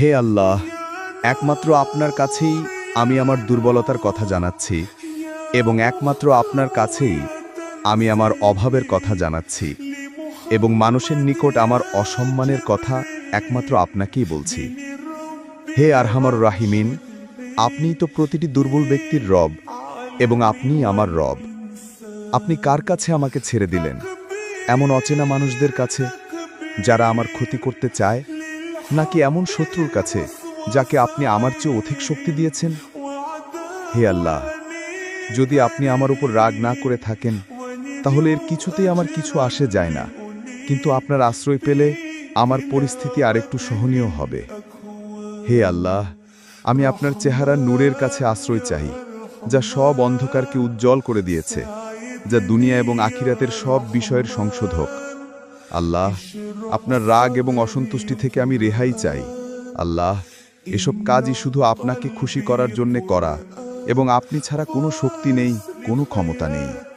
হে আল্লাহ, একমাত্র আপনার কাছেই আমি আমার দুর্বলতার কথা জানাচ্ছি এবং একমাত্র আপনার কাছেই আমি আমার অভাবের কথা জানাচ্ছি এবং মানুষের নিকট আমার অসম্মানের কথা একমাত্র আপনাকেই বলছি। হে আরহামর রাহিমিন, আপনিই তো প্রতিটি দুর্বল ব্যক্তির রব এবং আপনিই আমার রব। আপনি কার কাছে আমাকে ছেড়ে দিলেন? এমন অচেনা মানুষদের কাছে যারা আমার ক্ষতি করতে চায়? নাকি এমন শত্রুর কাছে, যাকে আপনি আমার চেয়ে অধিক শক্তি দিয়েছেন? হে আল্লাহ, যদি আপনি আমার উপর রাগ না করে থাকেন, তাহলে এর কিছুতেই আমার কিছু আসে যায় না। কিন্তু আপনার আশ্রয় পেলে আমার পরিস্থিতি আরেকটু সহনীয় হবে। হে আল্লাহ, আমি আপনার চেহারার নূরের কাছে আশ্রয় চাই, যা সব অন্ধকারকে উজ্জ্বল করে দিয়েছে, যা দুনিয়া এবং আখিরাতের সব বিষয়ের সংশোধক। আল্লাহ, আপনার রাগ এবং অসন্তুষ্টি থেকে আমি রেহাই চাই। আল্লাহ, এসব কাজই শুধু আপনাকে খুশি করার জন্যে করা, এবং আপনি ছাড়া কোনো শক্তি নেই, কোনো ক্ষমতা নেই।